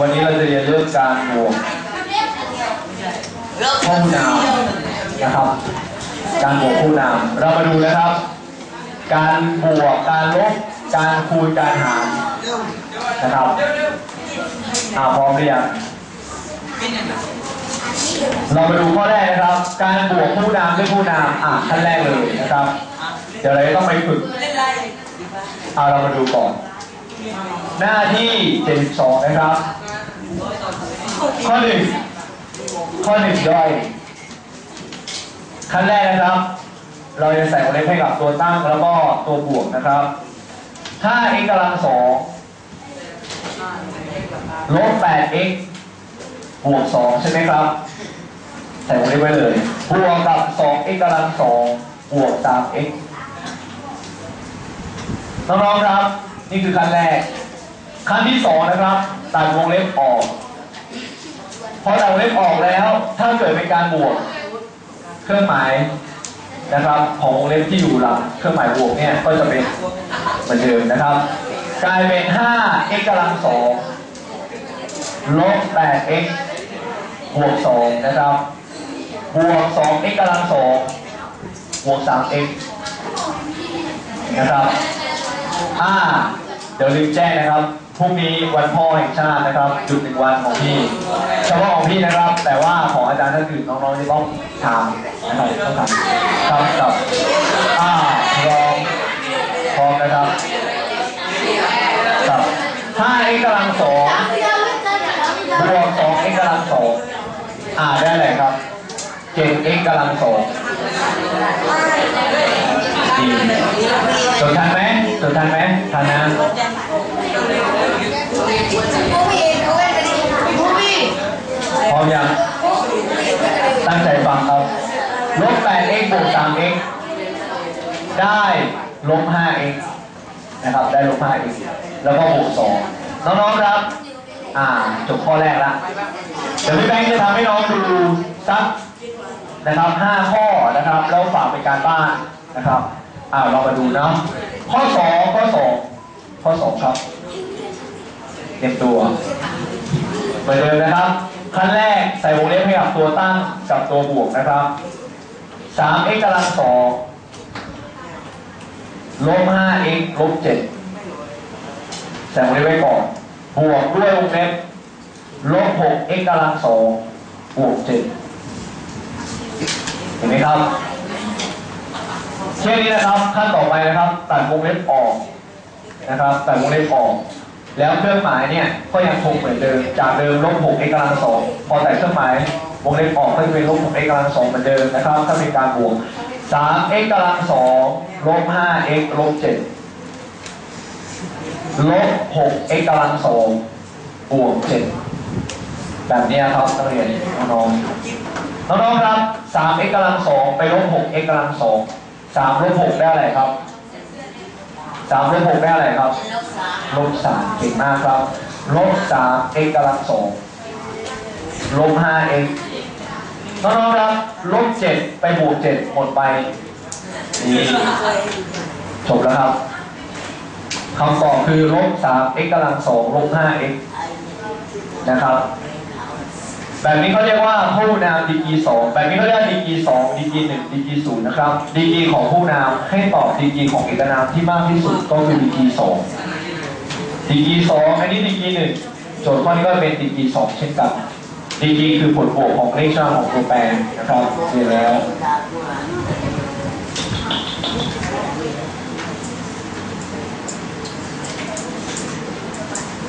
วันนี้เราจะเรียนเรื่องการบวกคู่นามนะครับ การบวกคู่นามเรามาดูนะครับ การบวกการลบการคูณการหารนะครับอ่าพร้อมหรือยังเรามาดูข้อแรกนะครับ การบวกคู่นามด้วยคู่นามอะขั้นแรกเลยนะครับ เดี๋ยวเราต้องไปฝึกเอาเรามาดูก่อน หน้าที่ 72 นะครับ นึ่งข้อหนึ่งย่อยขั้นแรกนะครับ เราจะใส่วงเล็บให้กับตัวตั้งแล้วก็ตัวบวกนะครับ ถ้า x กำลังสองลบ 8x บวก 2 ใช่ไหมครับ ใส่วงเล็บไว้เลย บวกกับ 2x กำลังสองบวก 3x น้องๆครับ นี่คือขั้นแรก ขั้นที่สองนะครับ ตัดวงเล็บออก พอตัดวงเล็บออกแล้ว ถ้าเกิดเป็นการบวก เครื่องหมายนะครับ ของวงเล็บที่อยู่หลังเครื่องหมายบวกเนี่ยก็จะเป็นเหมือนเดิมนะครับ กลายเป็น 5x กำลังสองลบ 8x บวก 2 นะครับ บวก 2x กำลังสองบวก 3x นะครับอ่าเดี๋ยวลืมแจ้งนะครับ พรุ่งนี้วันพ่อแห่งชาตินะครับจุดหนึ่งวันของพี่เฉพาะของพี่นะครับ แต่ว่าของอาจารย์ท่านอื่นน้องๆจะต้องทำนะครับต้องทำครับกับอ่าพร้อมพร้อมนะครับกับถ้า x กำลังสองบวกสอง x กำลังสองอ่าได้อะไรครับเจ็ด x กำลังสองดีจดทันไหมจดทันไหมทันนะ พร้อมยัง ตั้งใจฟังครับลบ 8x บวก 3x ได้ลบ 5x นะครับ ได้ลบ 5x แล้วก็บวก 2 น้องๆครับ อ่า จบข้อแรกละ เดี๋ยวพี่แบงค์จะทำให้น้องดูสักนะครับ 5 ข้อนะครับ แล้วฝากเป็นการบ้านนะครับ อ่า เรามาดูเนาะข้อ 2 ข้อ 2 ข้อ 2 ครับ เตรียมตัวเหมือนเดิมนะครับ ขั้นแรกใส่วงเล็บให้กับตัวตั้งกับตัวบวกนะครับ 3x กำลังสองลบ 5x ลบ 7 ใส่วงเล็บไว้ก่อน บวกด้วยวงเล็บลบ 6x กำลังสองบวก 7 เห็นไหมครับเช่นนี้นะครับขั้นต่อไปนะครับ ตัดวงเล็บออกนะครับ ตัดวงเล็บออก แล้วเครื่องหมายเนี่ยก็ยังคงเหมือนเดิม จากเดิมลบ 6x กำลังสองพอใส่เครื่องหมายวงเล็บออกก็จะเป็นลบ 6x กำลังสองเหมือนเดิมนะครับ ถ้าเป็นการบวก 3x กำลังสองลบ 5x ลบ7ลบ 6x กำลังสองบวก7แบบนี้ครับนักเรียนน้องๆน้องๆครับ 3x กำลังสองไปลบ 6x กำลังสอง3ลบ6ได้อะไรครับ 3ลบ6ได้อะไรครับลบสามเก่งมากครับลบสาม x กำลังสองลบห้า x น้องๆครับลบเจ็ดไปบวกเจ็ดหมดไปนี่จบแล้วครับคำตอบคือลบสาม x กำลังสองลบห้า x นะครับ แบบนี้เขาเรียกว่าผู้นามดีกีสองแบบนี้เขาเรียกว่าดีกีสองดีกีหนึ่งดีกีศูนย์นะครับดีกีของผู้นามให้ตอบดีกีของเอกนามที่มากที่สุดก็คือดีกีสองดีกีสองอันนี้ดีกีหนึ่งโจทย์ข้อนี้ก็เป็นดีกีสองเช่นกันดีกีคือผลบวกของเลขช่องของตัวแปรนะครับเรียนแล้ว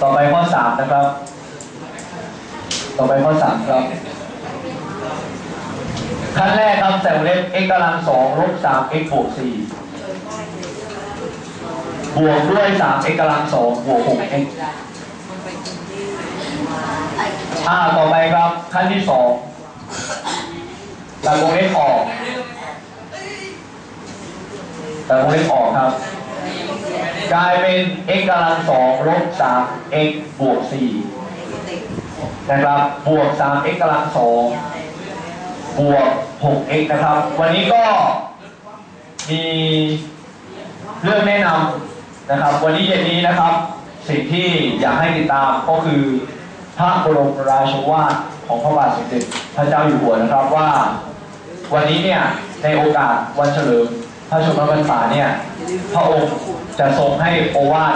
ต่อไปข้อสามนะครับ ต่อไปข้อสามครับขั้นแรกครับใส่วงเล็บ x กำลังสองลบสาม x บวกสี่บวกด้วยสาม x กำลังสองบวกหก x อ่าต่อไปครับขั้นที่สองตัดวงเล็บออกตัดวงเล็บออกครับ กลายเป็น x กำลังสองลบสาม x บวกสี่ นะครับ บวก 3x กำลังสองบวก 6x นะครับ วันนี้ก็มีเรื่องแนะนำนะครับ วันนี้เย็นนี้นะครับ สิ่งที่อยากให้ติดตามก็คือพระบรมราชวาทของพระบาทสมเด็จพระเจ้าอยู่หัวนะครับว่า วันนี้เนี่ยในโอกาสวันเฉลิมพระชนมพรรษาเนี่ยพระองค์จะทรงให้โอวาท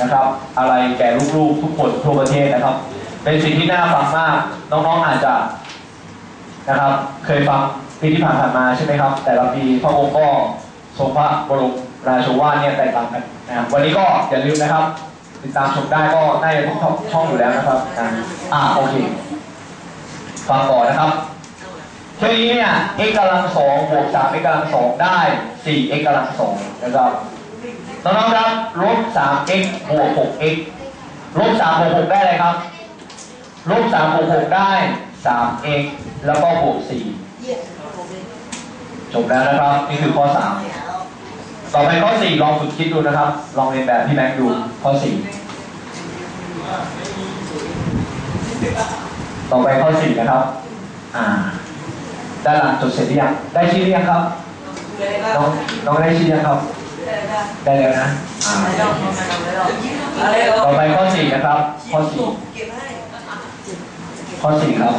นะครับ อะไรแก่ลูกๆทุกคนทั่วประเทศนะครับ เป็นสิ่งที่น่าฟังมากน้องๆอาจจะนะครับ เคยฟังปีที่ผ่านมาใช่ไหมครับ แต่ละปีพระองค์ก็ทรงพระบรมราชวาทเนี่ยแตกต่างกันนะครับวันนี้ก็อย่าลืมนะครับ ติดตามชมได้ก็น่าจะทุกช่องอยู่แล้วนะครับอ่าอ่าโอเคฟังต่อนะครับทีนี้เนี่ย x กำลังสองบวกสาม x กำลังสองได้สี่ x กำลังสองนะครับ น้องๆครับลบสาม x บวกหก x ลบสามบวกหกได้อะไรครับ ลบสามบวกหกได้สาม x แล้วก็บวกสี่จบแล้วนะครับ นี่คือข้อสามต่อไปข้อสี่ลองฝึกคิดดูนะครับ ลองเรียนแบบพี่แม็กดูข้อสี่ต่อไปข้อสี่นะครับ อ่าด้านหลังจดเสร็จหรือยังได้ชื่อหรือยังครับ น้องน้องได้ชื่อยังครับ ได้แล้วนะอ่าต่อไปข้อสี่นะครับ ข้อสี่ข้อสี่ครับ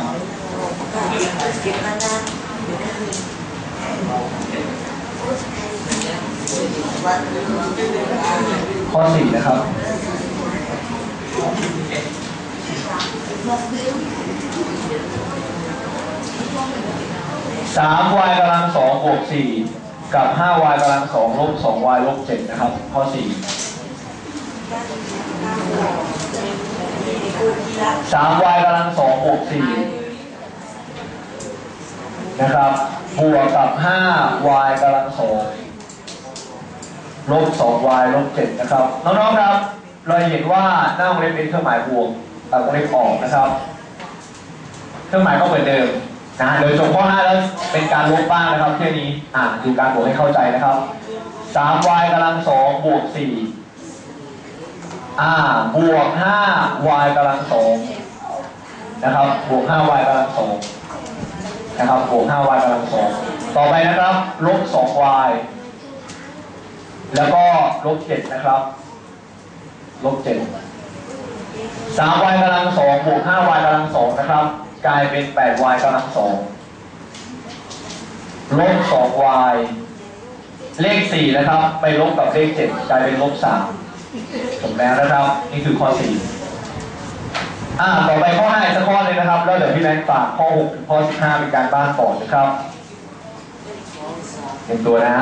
ข้อสี่นะครับสาม y กำลังสองบวกสี่ กับห้า y กำลังสองลบสอง y ลบเจ็ดนะครับ ข้อสี่สาม y กำลังสองบวกสี่นะครับ บวกกับห้า y กำลังสองลบสอง y ลบเจ็ดนะครับ น้องๆครับ เราเห็นว่าหน้าวงเล็บเป็นเครื่องหมายบวกตัดวงเล็บออกนะครับ เครื่องหมายก็เหมือนเดิม นะโดยจบข้อ5แล้วเป็นการลบบ้างนะครับเที่ยวนี้อ่าดูการบวกให้เข้าใจนะครับ 3y กำลัง2บวก4อ่าบวก 5y กำลัง2นะครับบวก 5y กำลัง2นะครับบวก 5y กำลัง2ต่อไปนะครับลบ 2y แล้วก็ลบ 7 นะครับลบ 7 3y กำลัง2บวก 5y กำลัง2นะครับ กลายเป็น 8y กำลัง2ลบ 2y เลข 4 นะครับ ไปลบกับเลข 7 กลายเป็นลบ3จบแล้วนะครับ นี่คือข้อ 4 อ่า ต่อไปข้อ 5 สักข้อหนึงนะครับ แล้วเดี๋ยวพี่แบงค์ฝากข้อ 6 ถึงข้อ 15 เป็นการบ้านต่อนะครับเตรียมตัวนะ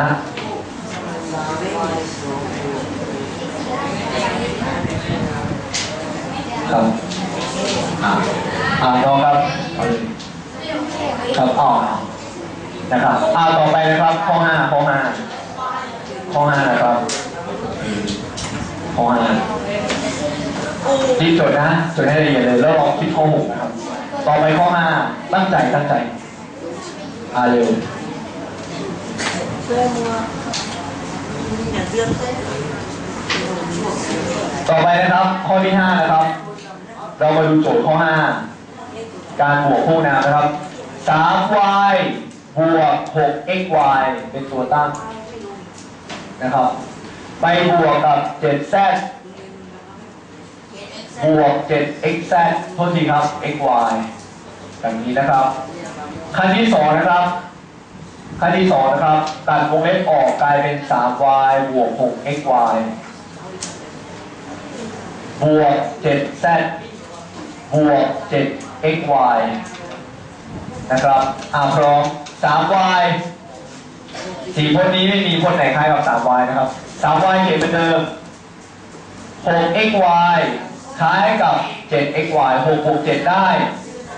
ครับอ่า อ่าน้องครับครับอ๋อนะครับอ่าต่อไปนะครับข้อห้าข้อห้าข้อห้านะครับข้อห้ารีบจดนะจดให้ละเอียดเลยแล้วลองคิดข้อหกนะครับ ต่อไปข้อห้าตั้งใจตั้งใจอ่าเร็วต่อไปนะครับ ข้อที่ห้านะครับ เรามาดูโจทย์ข้อ5 การบวกคู่นามนะครับ 3y บวก 6xy เป็นตัวตั้งนะครับ ไปบวกกับ 7z บวก 7xz โทษทีครับ xy แบบนี้นะครับ ขั้นที่ 2 นะครับขั้นที่ 2 นะครับ ตัดวงเล็บออกกลายเป็น 3y บวก 6xy บวก 7z บวก 7 xy นะครับอ่าพร้อม 3y สี่พจน์นี้ไม่มีพจน์ไหนคล้ายกับ 3y นะครับ 3y เขียนเป็นเดิม 6xy คล้ายกับ 7xy 6บวก7ได้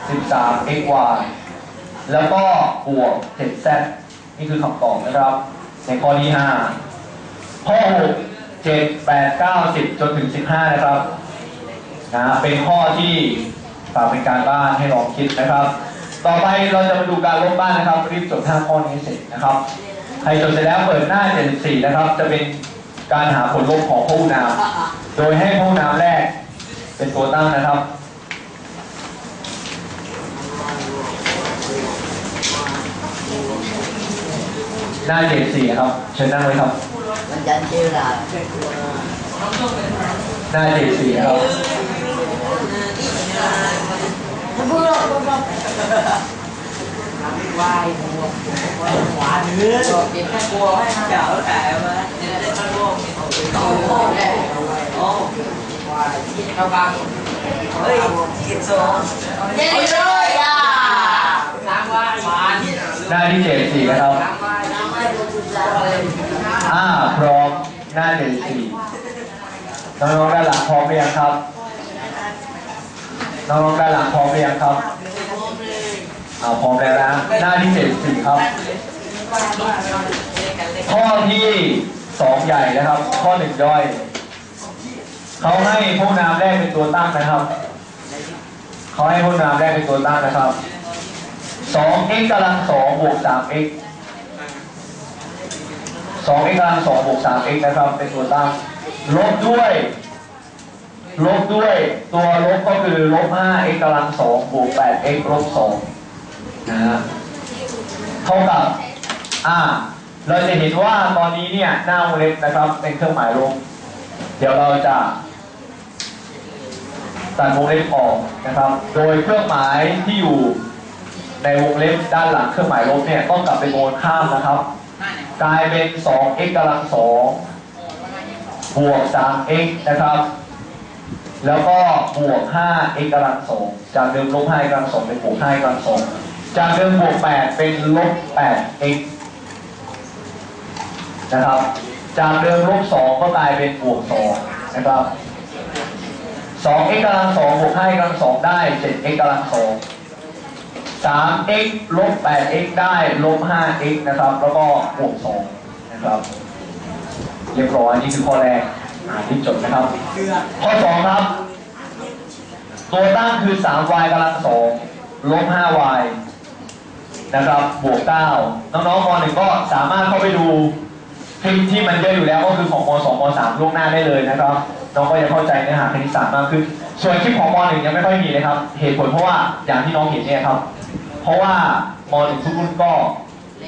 13xy แล้วก็บวก 7z นี่คือคำตอบนะครับ ในข้อที่ 5 ข้อ 6 7 8 9 10 จนถึง 15 นะครับนะเป็นข้อที่ ฝากเป็นการบ้านให้ลองคิดนะครับ ต่อไปเราจะมาดูการลบบ้านนะครับ รีบจด5ข้อนี้เสร็จนะครับใครจดเสร็จแล้วเปิดหน้า74นะครับ จะเป็นการหาผลลบของคู่นามโดยให้คู่นามแรก เป็นตัวตั้งนะครับหน้า74นะครับ เชิญนั่งไว้ครับ มันยันชื่อละหน้า74นะครับ เบื่อไม่ไหวหัวหัวเนื้อเก็บแค่กลัวให้เจ้าวต่ว่าจะได้ทั้งวลกโอ้โหโอ้วายเข้าบังเฮ้ยเก็บโซ่เย้วลยอะน้ำว่าหวานหน้าที่เจ็ดสี่นะครับอ่าพร้อมหน้าเจ็ดสี่น้องๆด้านหลังพร้อมไหมครับ น้องด้านหลังพร้อมหรือยังครับอ่าพร้อมแล้วนะหน้าที่เจ็ดสี่ครับ ข้อที่สองใหญ่นะครับ ข้อหนึ่งย่อย เขาให้พวกน้ำแรกเป็นตัวตั้งนะครับ เขาให้พวกน้ำแรกเป็นตัวตั้งนะครับสอง x กำลังสองบวกสาม x สอง x กำลังสองบวกสาม x นะครับ เป็นตัวตั้งลบด้วย ลบด้วยตัวลบก็คือลบห้า x กำลังสองบวกแปด x ลบสองนะฮะเท่ากับอ่าเราจะเห็นว่าตอนนี้เนี่ยหน้าวงเล็บนะครับ เป็นเครื่องหมายลบ เดี๋ยวเราจะตัดวงเล็บออกนะครับ โดยเครื่องหมายที่อยู่ในวงเล็บด้านหลังเครื่องหมายลบเนี่ยต้องกลับไปโมนข้ามนะครับ กลายเป็น 2x กำลัง2บวก 3x นะครับ แล้วก็บวก 5x กำลัง2จากเดิมลบ 5x กำลัง2เป็นบวก 5x กลัง2จากเดิมบวก 8 เป็นลบ 8x นะครับ จากเดิมลบ 2 ก็กลายเป็นบวก 2 นะครับ 2x กำลัง2บวก 5x กำลัง2ได้ 7x กำลัง2 3x ลบ 8x ได้ลบ 5x นะครับ แล้วก็บวก2นะครับ เรียบร้อยนี่คือข้อแรก อ่านที่จบนะครับข้อ2ครับ ตัวตั้งคือ 3y กำลัง2ลบ 5y นะครับ บวก 9 น้องๆม .1 ก็สามารถเข้าไปดูคลิปที่มันเยอะอยู่แล้วก็คือของม 2 ม 3 ล่วงหน้าได้เลยนะครับ น้องก็จะเข้าใจเนื้อหาคณิตศาสตร์มากขึ้น ส่วนคลิปของม .1 ยังไม่ค่อยมีเลยครับ เหตุผลเพราะว่าอย่างที่น้องเห็นเนี่ยครับ เพราะว่าม .1 ทุกรุ่นก็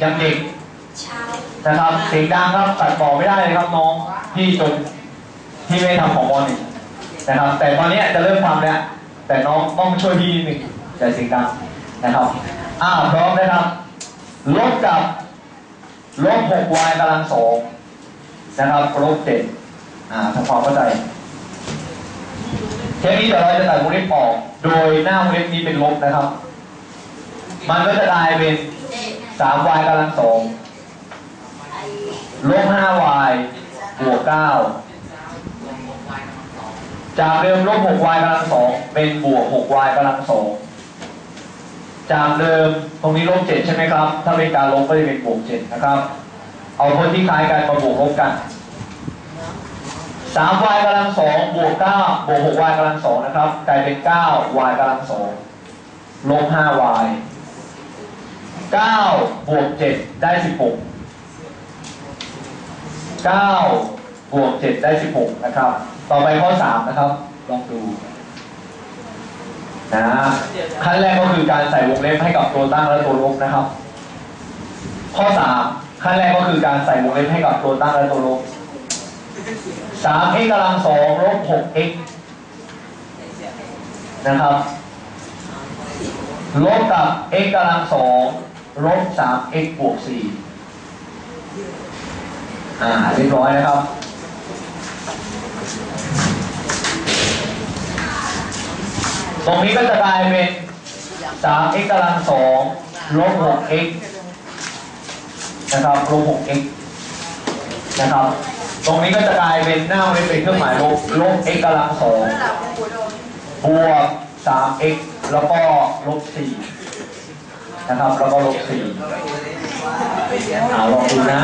ยังเด็กนะครับ เสียงดังครับตัดต่อไม่ได้เลยครับน้องที่จน ที่ไม่ทำของม .1 นะครับ แต่ตอนนี้จะเริ่มทำแล้วแต่น้องต้องช่วยพี่นิดหนึ่งอย่าเสียงดังนะครับอ่าพร้อมนะครับลบกับลบ 6y กำลังสองนะครับลบ7อ่าทำความเข้าใจเทปนี้เดี๋ยวเราจะตัดวงเล็บออก โดยหน้าวงเล็บนี้เป็นลบนะครับ มันก็จะกลายเป็น 3y กำลังสองลบ 5y บวก9 จากเดิมลบ 6y กำลังสองเป็นบวก 6y กำลังสองจากเดิมตรงนี้ลบ 7 ใช่ไหมครับ ถ้าเป็นการลบก็จะเป็นบวก 7 นะครับ เอาคนที่คล้ายกันมาบวกลบกัน 3y กำลังสองบวก 9 บวก 6y กำลังสองนะครับ กลายเป็น 9y กำลังสองลบ 5y 9บวก 7 ได้ 16 9 บวก7ได้16นะครับ ต่อไปข้อ3นะครับ ลองดูนะขั้นแรกก็คือการใส่วงเล็บให้กับตัวตั้งและตัวลบนะครับ ข้อ3ขั้นแรกก็คือการใส่วงเล็บให้กับตัวตั้งและตัวลบ 3x กำลัง2ลบ 6x นะครับ ลบกับ x กำลัง2ลบ 3x บวก4อ่าเรียบร้อยนะครับ ตรงนี้ก็จะกลายเป็น 3x กำลัง2ลบ 6x นะครับลบ 6x นะครับ ตรงนี้ก็จะกลายเป็นหน้าไม่เป็นเครื่องหมายลบลบ x กำลัง2บวก 3x แล้วก็ลบ 4 นะครับ แล้วก็ลบ 4เอาลองดูนะ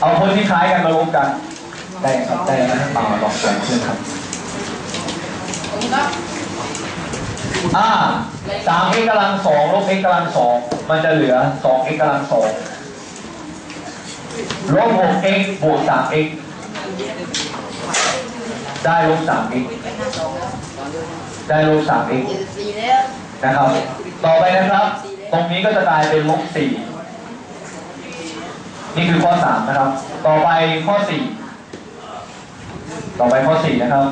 เอาคนที่คล้ายกันมาลบกัน ได้ครับได้แล้วนะเปล่าลองแบ่งเพื่อนครับอ่าสาม x กำลังสองลบ x กำลังสองมันจะเหลือสอง x กำลังสองลบหก x บวกสาม x ได้ลบสาม x ได้ลบสาม x นะครับ ต่อไปนะครับ ตรงนี้ก็จะกลายเป็นลบสี่ นี่คือข้อสามนะครับ ต่อไปข้อสี่ต่อไปข้อสี่นะครับ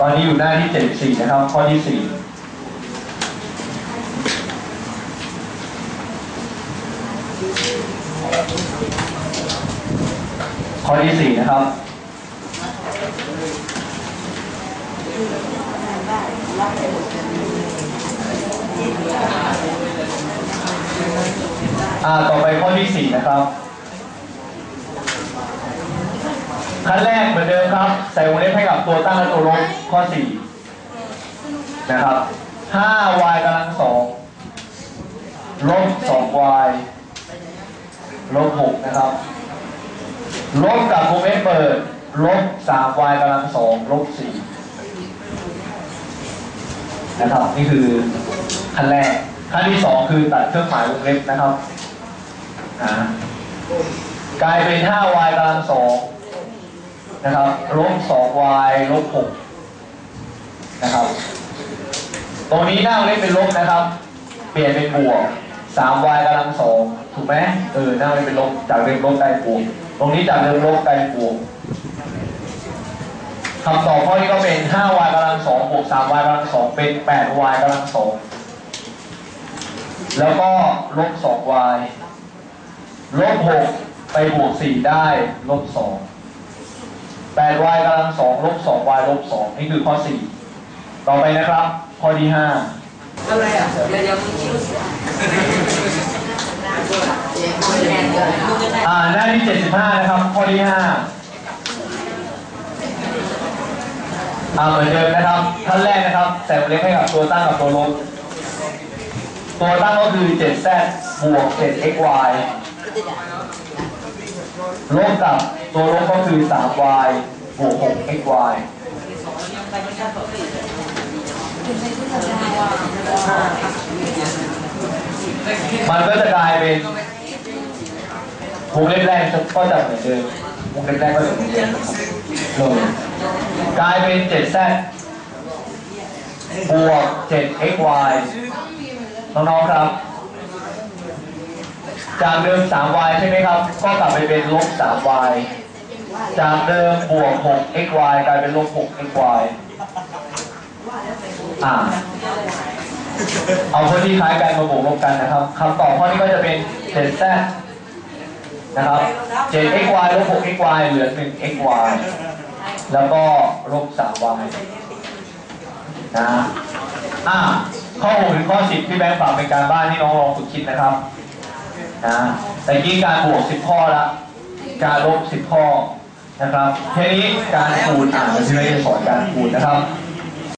ตอนนี้อยู่หน้าที่74นะครับ ข้อที่4ข้อที่4นะครับ อ่าต่อไปข้อที่4นะครับขั้นแรกเหมือนเดิมครับ ใส่วงเล็บให้กับตัวตั้งและตัวลบข้อ4นะครับ 5y กำลังสองลบ 2y ลบ6นะครับลบกับวงเล็บเปิดลบ 3y กำลังสองลบ4นะครับ นี่คือขั้นแรกขั้นที่2คือตัดเครื่องหมายวงเล็บนะครับ กลายเป็น 5y กำลังสองนะครับลบ 2y ลบ 6 นะครับ ตรงนี้หน้าเล็บเป็นลบนะครับ เปลี่ยนเป็นบวก 3y กำลังสองถูกไหมเออหน้าเล็บเป็นลบ จากเดิมลบกลายบวก ตรงนี้จากเดิมลบกลายบวกคำตอบข้อนี้ก็เป็น 5y กำลังสองบวก 3y กำลังสองเป็น 8y กำลังสองแล้วก็ลบ 2y ลบ6ไปบวก4ได้ลบ2 8y กำลังสองลบ 2y ลบ2นี่คือข้อ4ต่อไปนะครับ ข้อที่อะไรอะเดี๋ยวเดี๋ยวมึงคิดมึงจะได้5อ่าหน้าที่75นะครับ ข้อที่5อ่าเหมือนเดิมนะครับขั้นแรกนะครับใส่วงเล็บให้กับตัวตั้งกับตัวลบตัวตั้งก็คือ 7z บวก 7xy ลบกับตัวลบก็คือ 3y บวก 6xy มันก็จะกลายเป็นวงเล็บแรกก็จะเหมือนเดิมวงเล็บแรกก็จะเหมือนเดิมเลยกลายเป็น 7z บวก 7xy น้องๆครับ จากเดิม 3y ใช่ไหมครับ ก็กลับไปเป็นลบ 3y จากเดิมบวก 6xy กลายเป็นลบ 6xy อ่า เอาคนที่คล้ายกันมาบวกลบกันนะครับคำตอบข้อนี้ก็จะเป็น 7z นะครับ 7xy ลบ 6xy เหลือ 1xy แล้วก็ลบ 3y นะอ่าข้อ6ถึงข้อ 10 ที่แบงค์ฝากเป็นการบ้านที่น้องลองฝึกคิดนะครับ นะแต่กี้การบวก 10 ข้อละการลบ 10 ข้อนะครับแค่นี้การคูณอ่านที่ไม่วยสอนการคูณนะครับ